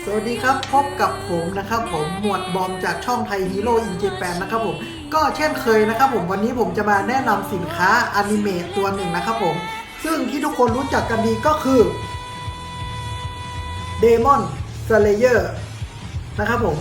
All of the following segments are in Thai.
สวัสดีครับพบกับผมนะครับผมหมวดบอมจากช่องไทยฮีโร่อินเจแปนนะครับผมก็เช่นเคยนะครับผมวันนี้ผมจะมาแนะนำสินค้าอนิเมะตัวหนึ่งนะครับผม ซึ่งที่ทุกคนรู้จักกันดีก็คือ Demon Slayer นะครับผม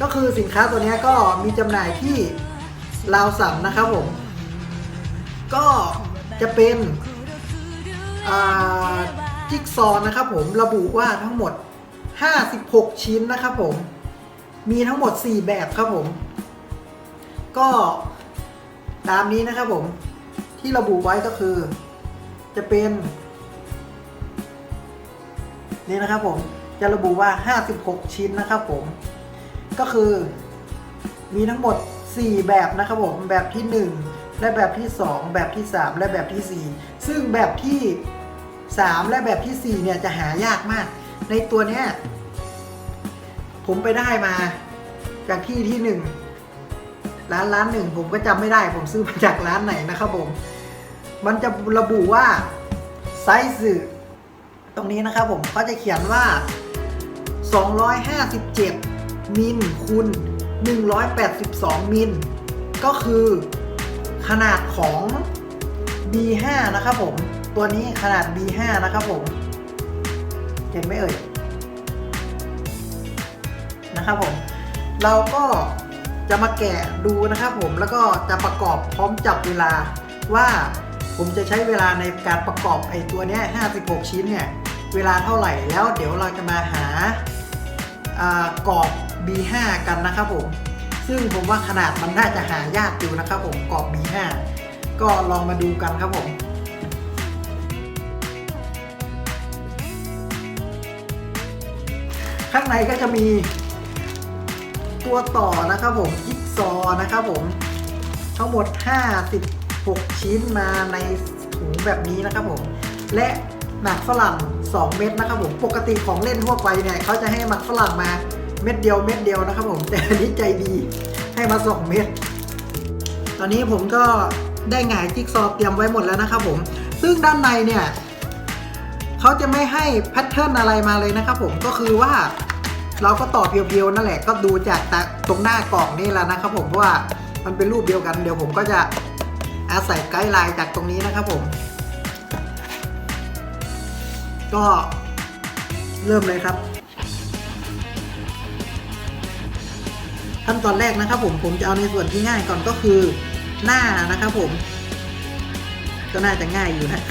ก็คือสินค้าตัวนี้ก็มีจำหน่ายที่ลาวสัมนะครับผม ก็จะเป็นอ่าจิ๊กซอนะครับผมระบุว่าทั้งหมด 56 ชิ้นนะครับผม มีทั้งหมด 4 แบบครับผม ก็ตามนี้นะครับผมที่ระบุไว้ก็คือ จะเป็น นี่นะครับผมจะระบุว่า 56 ชิ้นนะครับผม ก็คือมีทั้งหมด 4 แบบนะครับผม แบบที่ 1 และแบบที่ 2 แบบที่ 3 และแบบที่ 4 ซึ่งแบบที่ 3 และแบบที่ 4 เนี่ยจะหายากมาก ในตัวเนี้ยผมไปได้มา จากที่ที่หนึ่งร้านร้านหนึ่งผมก็จำไม่ได้ผมซื้อมาจากร้านไหนนะครับผม มันจะระบุว่าไซส์ตรงนี้นะครับผมเขาจะเขียนว่า 257 มิลคูณ182 มิล ก็คือขนาดของ B5 นะครับผม ตัวนี้ขนาด B5 นะครับผม เห็นไหมเอ่ยนะครับผม เราก็จะมาแกะดูนะครับผมแล้วก็จะประกอบพร้อมจับเวลาว่าผมจะใช้เวลาในการประกอบไอ้ตัวนี้56 ชิ้นเนี่ย เวลาเท่าไหร่แล้วเดี๋ยวเราจะมาหาอ่ากรอบ B5 กันนะครับผม ซึ่งผมว่าขนาดมันน่าจะหายากอยู่นะครับผมกรอบ B5 ก็ลองมาดูกันครับผม ข้างในก็จะมีตัวต่อนะครับผมจิ๊กซอว์นะครับผม ทั้งหมด 56 ชิ้นมาในถุงแบบนี้นะครับผม และหมักฝรั่ง 2 เม็ดนะครับผม ปกติของเล่นทั่วไปเนี่ยเขาจะให้หมักฝรั่งมาเม็ดเดียวเม็ดเดียวนะครับผม แต่อันนี้ใจดีให้มา 2 เม็ด ตอนนี้ผมก็ได้หงายจิ๊กซอว์เตรียมไว้หมดแล้วนะครับผม ซึ่งด้านในเนี่ย เขาจะไม่ให้แพทเทิร์นอะไรมาเลยนะครับผมก็คือว่า เราก็ต่อเพียวๆนั่นแหละก็ดูจากตรงหน้ากล่องนี่แหละนะครับผมเพราะว่ามันเป็นรูปเดียวกันเดี๋ยวผมก็จะอาศัยไกด์ไลน์จากตรงนี้นะครับผม ก็เริ่มเลยครับ ขั้นตอนแรกนะครับผมผมจะเอาในส่วนที่ง่ายก่อนก็คือหน้านะครับผม ก็น่าจะง่ายอยู่นะ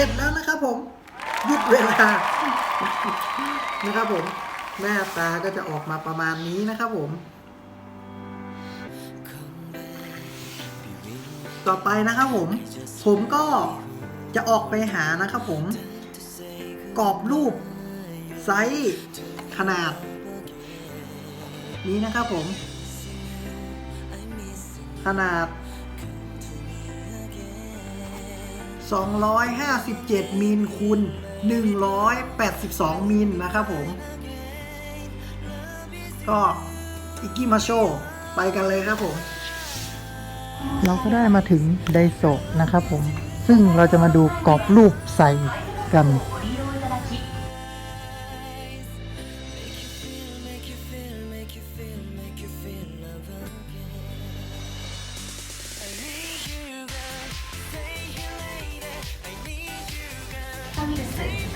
ร็จแล้วนะครับผมหยุดเวลานะครับผม หน้าตาก็จะออกมาประมาณนี้นะครับผม ต่อไปนะครับผม ผมก็จะออกไปหานะครับผม กรอบรูปไซส์ขนาด นี้นะครับผม ขนาด 257 มิลคูณ182 มิลนะครับผม ก็อิกิมาโชไปกันเลยครับผม เราก็ได้มาถึงไดโซะนะครับผม ซึ่งเราจะมาดูกรอบรูปใส่กัน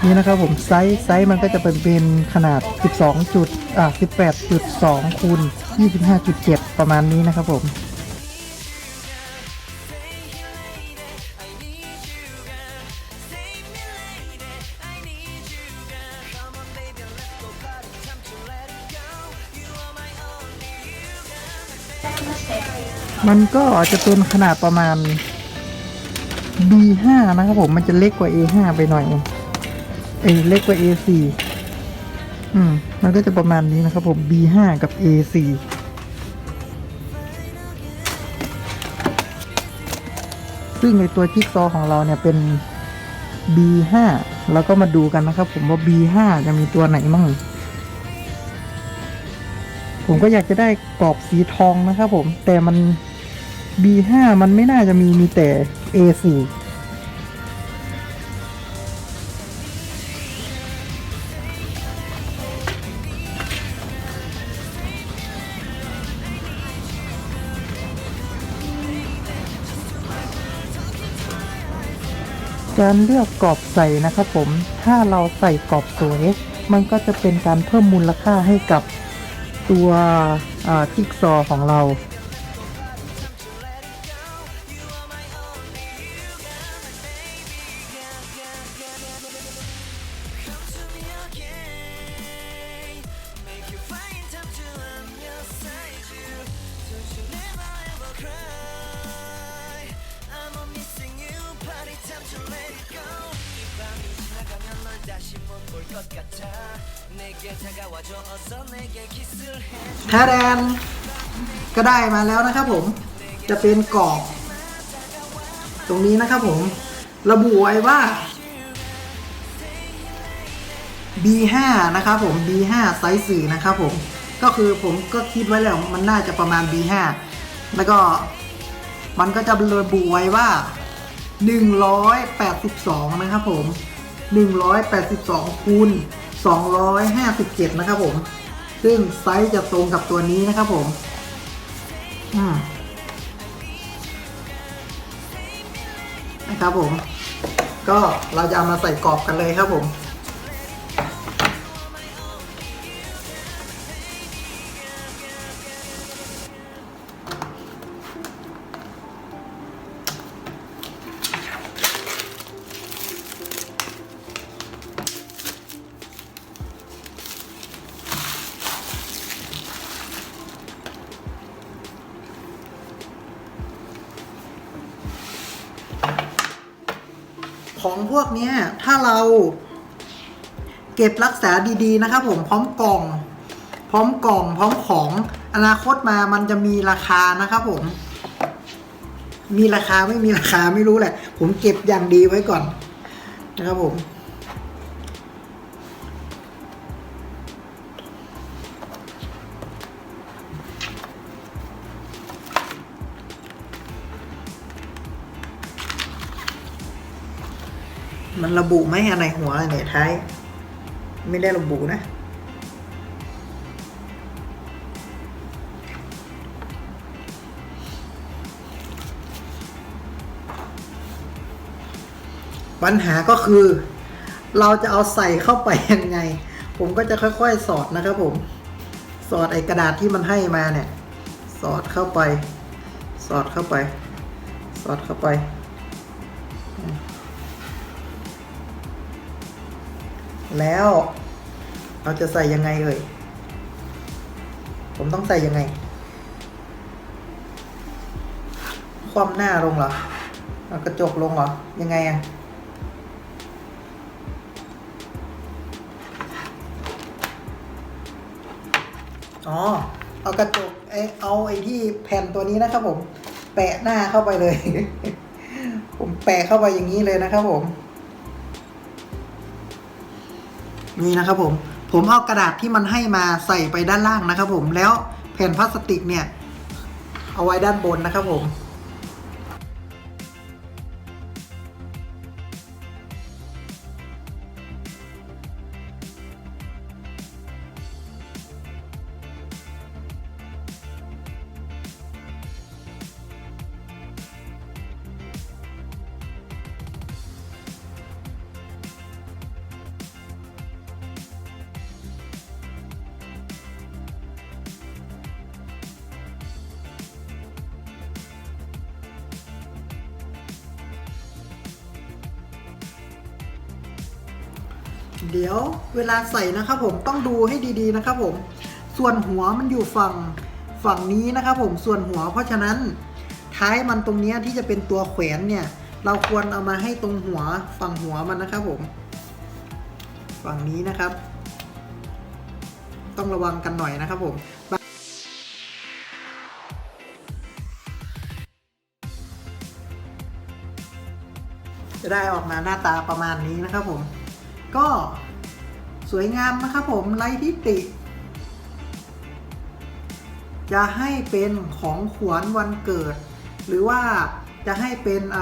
นี่นะครับผมไซส์ไซส์มันก็จะเป็นเป็นขนาด 12 จุดอ่า18.2คูณ25.7 ประมาณนี้นะครับผมมันก็จะเป็นขนาดประมาณ B5 นะครับผม มันจะเล็กกว่า A5 ไปหน่อย เอเล็กกว่า A4 อืม มันก็จะประมาณนี้นะครับผม B5 กับ A4 ซึ่งในตัวจิ๊กซอของเราเนี่ยเป็น B5 แล้วก็มาดูกันนะครับผมว่า B5 จะมีตัวไหนมั่ง ผมก็อยากจะได้กรอบสีทองนะครับผม แต่มัน B5 มันไม่น่าจะมีมีแต่ A4 การเลือกกรอบใส่นะครับผม ถ้าเราใส่กรอบสวย มันก็จะเป็นการเพิ่มมูลค่าให้กับตัวจิ๊กซอของเรา แท้แดนก็ได้มาแล้วนะครับผมจะเป็นกรอบ ตรงนี้นะครับผม ระบุไว้ว่า B5 นะครับผม B5 ไซส์4นะครับผม ก็คือผมก็คิดไว้แล้วมันน่าจะประมาณ B5 แล้วก็มันก็จะระบุไว้ว่า 182 นะครับผม 182คูณ 257 นะครับผม ซึ่งไซส์จะตรงกับตัวนี้นะครับผมนะครับผม ก็เราจะเอามาใส่กรอบกันเลยครับผม ของพวกนี้ถ้าเราเก็บรักษาดีๆนะครับผมพร้อมกล่อง พร้อมกล่อง พร้อมของอนาคตมามันจะมีราคานะครับผม มีราคาไม่มีราคาไม่รู้แหละ ผมเก็บอย่างดีไว้ก่อนนะครับผม มันระบุไหมอันไหนหัวอันไหนท้าย ไม่ได้ระบุนะ ปัญหาก็คือ เราจะเอาใส่เข้าไปยังไง ผมก็จะค่อยๆ สอดนะครับผม สอดไอ้กระดาษที่มันให้มาเนี่ย สอดเข้าไป สอดเข้าไป สอดเข้าไป แล้ว เราจะใส่ยังไงเอ่ย ผมต้องใส่ยังไง คว่ำหน้าลงเหรอเอากระจกลงเหรอ ยังไงอะอ๋อ เอากระจกไอเอาไอ้ที่แผ่นตัวนี้นะครับผม แปะหน้าเข้าไปเลย ผมแปะเข้าไปอย่างนี้เลยนะครับผม นี่นะครับผมผมเอากระดาษที่มันให้มาใส่ไปด้านล่างนะครับผมแล้วแผ่นพลาสติกเนี่ย เอาไว้ด้านบนนะครับผม เดี๋ยวเวลาใส่นะครับผมต้องดูให้ดีๆนะครับผมส่วนหัวมันอยู่ฝั่งฝั่งนี้นะครับผมส่วนหัวเพราะฉะนั้นท้ายมันตรงนี้ที่จะเป็นตัวแขวนเนี่ย เราควรเอามาให้ตรงหัวฝั่งหัวมันนะครับผม ฝั่งนี้นะครับ ต้องระวังกันหน่อยนะครับผมจะได้ออกมาหน้าตาประมาณนี้นะครับผม ก็สวยงามนะครับผมไร้ทิฏฐิจะให้เป็นของขวัญวันเกิด หรือว่าจะให้เป็นอ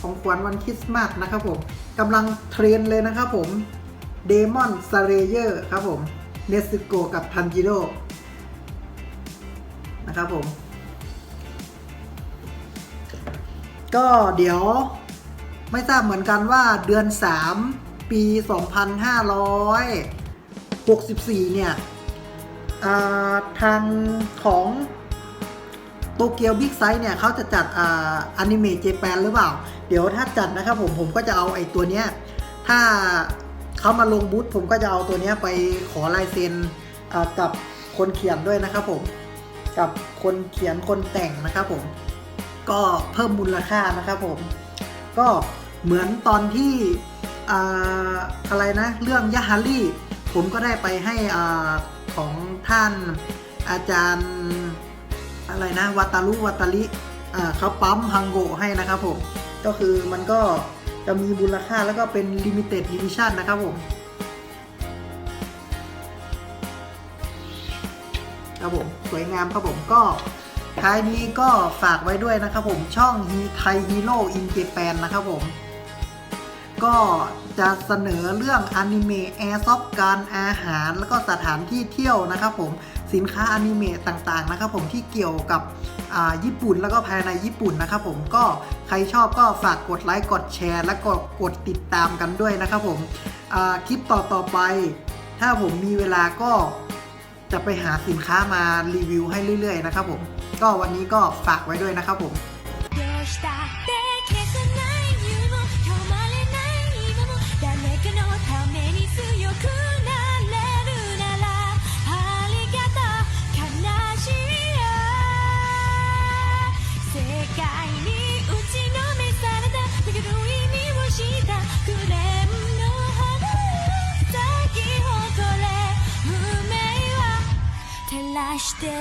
ของขวัญวันคริสต์มาสนะครับผมกำลังเทรนเลยนะครับผมเดมอนซาเรเยอร์ครับผมเนสโกกับทันจิโร่นะครับผม ก็เดี๋ยวไม่ทราบเหมือนกันว่าเดือน 3 ปี 2564 เนี่ยอ่าทางของโตเกียวบิ๊กไซส์เนี่ยเขาจะจัดอนิเมะเจแปนหรือเปล่า เดี๋ยวถ้าจัดนะครับผมผมก็จะเอาไอ้ตัวเนี้ย ถ้าเขามาลงบูธผมก็จะเอาตัวเนี้ยไปขอลายเซ็นกับคนเขียนด้วยนะครับผม กับคนเขียนคนแต่งนะครับผม ก็เพิ่มมูลค่านะครับผม ก็เหมือนตอนที่ อะไรนะเรื่องยะฮารี่ผมก็ได้ไปให้อาของท่านอาจารย์อะไรนะวัตารุวัตาริเขาปั๊มฮังโกให้นะครับผม ก็คือมันก็จะมีมูลค่าแล้วก็เป็น limited edition นะครับผมครับผมสวยงามครับผมก็ท้ายนี้ก็ฝากไว้ด้วยนะครับผมช่องฮีไทยฮีโร่อินเจแปนนะครับผม ก็จะเสนอเรื่องอนิเมะแอร์ซอฟการอาหาร แล้วก็สถานที่เที่ยวนะครับผมสินค้าอนิเมะต่างๆนะครับผมที่เกี่ยวกับญี่ปุ่นแล้วก็ภายในญี่ปุ่นนะครับผมก็ใครชอบก็ฝากกดไลค์กดแชร์ และก็กดติดตามกันด้วยนะครับผมคลิปต่อๆไป ถ้าผมมีเวลาก็จะไปหาสินค้ามารีวิวให้เรื่อยๆนะครับผมก็วันนี้ก็ฝากไว้ด้วยนะครับผม işte.